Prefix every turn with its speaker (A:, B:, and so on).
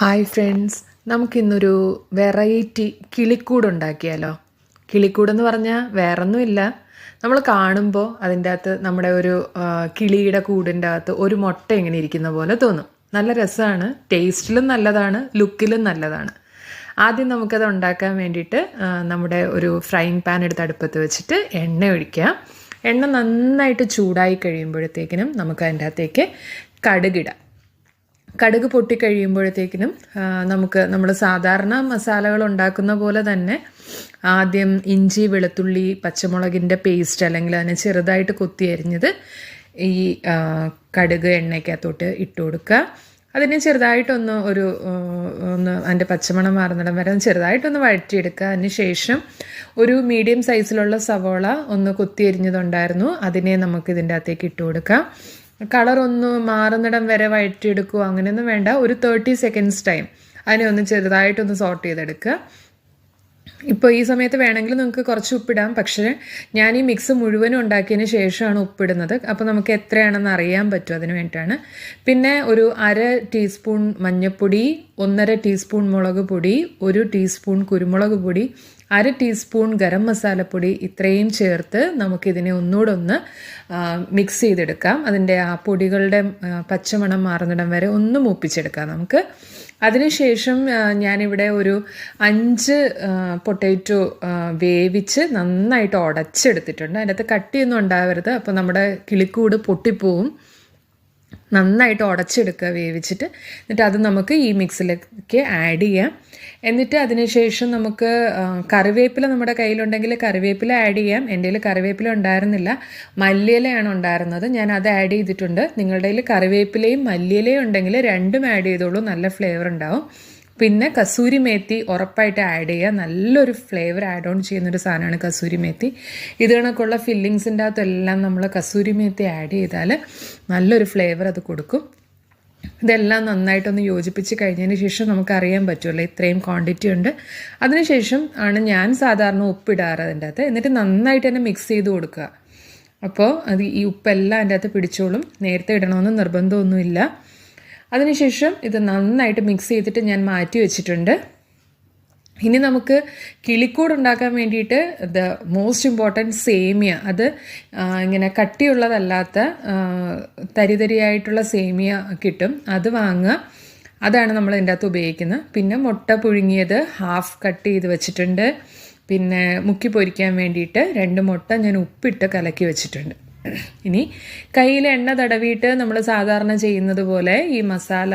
A: Hi friends നമുക്കിന്നൊരു variety കിളിക്കൂട് ഉണ്ടാക്കിയാലോ കിളിക്കൂടെന്ന് പറഞ്ഞാൽ വേറൊന്നുമില്ല. നമ്മൾ കാണുമ്പോൾ അതിന്റെ അകത്ത് നമ്മുടെ ഒരു കിളിയുടെ കൂടിന്റെ അകത്ത് ഒരു മുട്ട ഇങ്ങനെ ഇരിക്കുന്ന പോലെ തോന്നും. നല്ല രസമാണ് ടേസ്റ്റിലും നല്ലതാണ്. ലുക്കിലും നല്ലതാണ്. ആദ്യം നമുക്കത് ഉണ്ടാക്കാൻ വേണ്ടിയിട്ട് നമ്മുടെ ഒരു ഫ്രൈങ് പാൻ എടുത്ത് അടുപ്പത്ത് വെച്ചിട്ട് എണ്ണ ഒഴിക്കുക എണ്ണ നന്നായിട്ട് ചൂടായി കഴിയുമ്പോഴത്തേക്കിനും നമുക്ക് അതിന്റെ അകത്തേക്ക് കടുകിടാം. കടുക് പൊട്ടിക്കഴിയുമ്പോഴത്തേക്കിനും നമുക്ക് നമ്മൾ സാധാരണ മസാലകൾ ഉണ്ടാക്കുന്ന പോലെ തന്നെ ആദ്യം ഇഞ്ചി വെളുത്തുള്ളി പച്ചമുളകിന്റെ പേസ്റ്റ് അല്ലെങ്കിൽ അതിനെ ചെറുതായിട്ട് കൊത്തി അരിഞ്ഞത് ഈ കടുക് എണ്ണയ്ക്കകത്തോട്ട് ഇട്ട് കൊടുക്കുക. അതിനെ ചെറുതായിട്ടൊന്ന് ഒരു ഒന്ന് അതിന്റെ പച്ചമണം മാറുന്നിടം വരെ ചെറുതായിട്ടൊന്ന് വഴറ്റിയെടുക്കുക. അതിന് ശേഷം ഒരു മീഡിയം സൈസിലുള്ള സവോള ഒന്ന് കൊത്തി അരിഞ്ഞതുണ്ടായിരുന്നു. അതിനെ നമുക്ക് ഇതിന്റെ അകത്തേക്ക് ഇട്ട് കൊടുക്കാം. കളർ ഒന്ന് മാറുന്നിടം വരെ വഴറ്റിയെടുക്കുക അങ്ങനെയൊന്നും വേണ്ട. ഒരു തേർട്ടി സെക്കൻഡ്സ് ടൈം അതിനെ ഒന്ന് ചെറുതായിട്ടൊന്ന് സോർട്ട് ചെയ്തെടുക്കുക ഇപ്പോൾ ഈ സമയത്ത് വേണമെങ്കിൽ നിങ്ങൾക്ക് കുറച്ച് ഉപ്പിടാം. പക്ഷേ ഞാൻ ഈ മിക്സ് മുഴുവനും ഉണ്ടാക്കിയതിന് ശേഷമാണ് ഉപ്പിടുന്നത്. അപ്പോൾ നമുക്ക് എത്രയാണെന്ന് അറിയാൻ പറ്റും അതിന് വേണ്ടിയിട്ടാണ്. പിന്നെ ഒരു അര ടീസ്പൂൺ മഞ്ഞൾപ്പൊടി ഒന്നര ടീസ്പൂൺ മുളക് പൊടി ഒരു ടീസ്പൂൺ കുരുമുളക് പൊടി അര ടീസ്പൂൺ ഗരം മസാലപ്പൊടി ഇത്രയും ചേർത്ത് നമുക്കിതിനെ ഒന്നുകൂടെ ഒന്ന് മിക്സ് ചെയ്തെടുക്കാം. അതിന്റെ ആ പൊടികളുടെ പച്ചമണം മാറുന്നിടം വരെ ഒന്ന് മൂപ്പിച്ചെടുക്കാം നമുക്ക്. അതിനുശേഷം ഞാനിവിടെ ഒരു അഞ്ച് പൊട്ടേറ്റോ വേവിച്ച് നന്നായിട്ട് ഉടച്ചെടുത്തിട്ടുണ്ട്. അതിനകത്ത് കട്ടിയൊന്നും ഉണ്ടാവരുത്. അപ്പോൾ നമ്മുടെ കിളിക്കൂട് പൊട്ടിപ്പോവും. നന്നായിട്ട് ഉടച്ചെടുക്കുക വേവിച്ചിട്ട്. എന്നിട്ട് അത് നമുക്ക് ഈ മിക്സിലേക്ക് ആഡ് ചെയ്യാം. എന്നിട്ട് അതിനുശേഷം നമുക്ക് കറിവേപ്പില നമ്മുടെ കയ്യിലുണ്ടെങ്കിൽ കറിവേപ്പില ആഡ് ചെയ്യാം. എന്റെ കയ്യിൽ കറിവേപ്പില ഉണ്ടായിരുന്നില്ല. മല്ലിയിലയാണ് ഉണ്ടായിരുന്നത്. ഞാൻ അത് ആഡ് ചെയ്തിട്ടുണ്ട്. നിങ്ങളുടെ കയ്യിൽ കറിവേപ്പിലയും മല്ലിയിലയും ഉണ്ടെങ്കിൽ രണ്ടും ആഡ് ചെയ്തോളൂ. നല്ല ഫ്ലേവർ ഉണ്ടാവും. പിന്നെ കസൂരി മേത്തി ഉറപ്പായിട്ട് ആഡ് ചെയ്യുക. നല്ലൊരു ഫ്ലേവർ ആഡ് ഓൺ ചെയ്യുന്നൊരു സാധനമാണ് കസൂരി മേത്തി. ഇത് കണക്കുള്ള ഫില്ലിങ്സിന്റെ അകത്തെല്ലാം നമ്മൾ കസൂരി മേത്തി ആഡ് ചെയ്താൽ നല്ലൊരു ഫ്ലേവർ അത് കൊടുക്കും. ഇതെല്ലാം നന്നായിട്ടൊന്ന് യോജിപ്പിച്ച് കഴിഞ്ഞതിന് ശേഷം നമുക്കറിയാൻ പറ്റുമല്ലോ ഇത്രയും ക്വാണ്ടിറ്റി ഉണ്ട്. അതിനുശേഷം ആണ് ഞാൻ സാധാരണ ഉപ്പിടാറ് അതിന്റെ അകത്ത്. എന്നിട്ട് നന്നായിട്ട് തന്നെ മിക്സ് ചെയ്ത് കൊടുക്കുക. അപ്പോൾ അത് ഈ ഉപ്പെല്ലാം അതിന്റെ അകത്ത് പിടിച്ചോളും. നേരത്തെ ഇടണമെന്ന് നിർബന്ധമൊന്നുമില്ല. അതിനുശേഷം ഇത് നന്നായിട്ട് മിക്സ് ചെയ്തിട്ട് ഞാൻ മാറ്റി വെച്ചിട്ടുണ്ട്. ഇനി നമുക്ക് കിളിക്കൂട് ഉണ്ടാക്കാൻ വേണ്ടിയിട്ട് ദ മോസ്റ്റ് ഇമ്പോർട്ടന്റ് സേമിയ അത് ഇങ്ങനെ കട്ടിയുള്ളതല്ലാത്ത തരിതരിയായിട്ടുള്ള സേമിയ കിട്ടും. അത് വാങ്ങുക. അതാണ് നമ്മൾ ഇതിന്റെ അകത്ത് ഉപയോഗിക്കുന്നത്. പിന്നെ മുട്ട പുഴുങ്ങിയത് ഹാഫ് കട്ട് ചെയ്ത് വെച്ചിട്ടുണ്ട്. പിന്നെ മുക്കി പൊരിക്കാൻ വേണ്ടിയിട്ട് രണ്ട് മുട്ട ഞാൻ ഉപ്പിട്ട് കലക്കി വെച്ചിട്ടുണ്ട്. ഇനി കയ്യിൽ എണ്ണ തടവിയിട്ട് നമ്മൾ സാധാരണ ചെയ്യുന്നത് പോലെ ഈ മസാല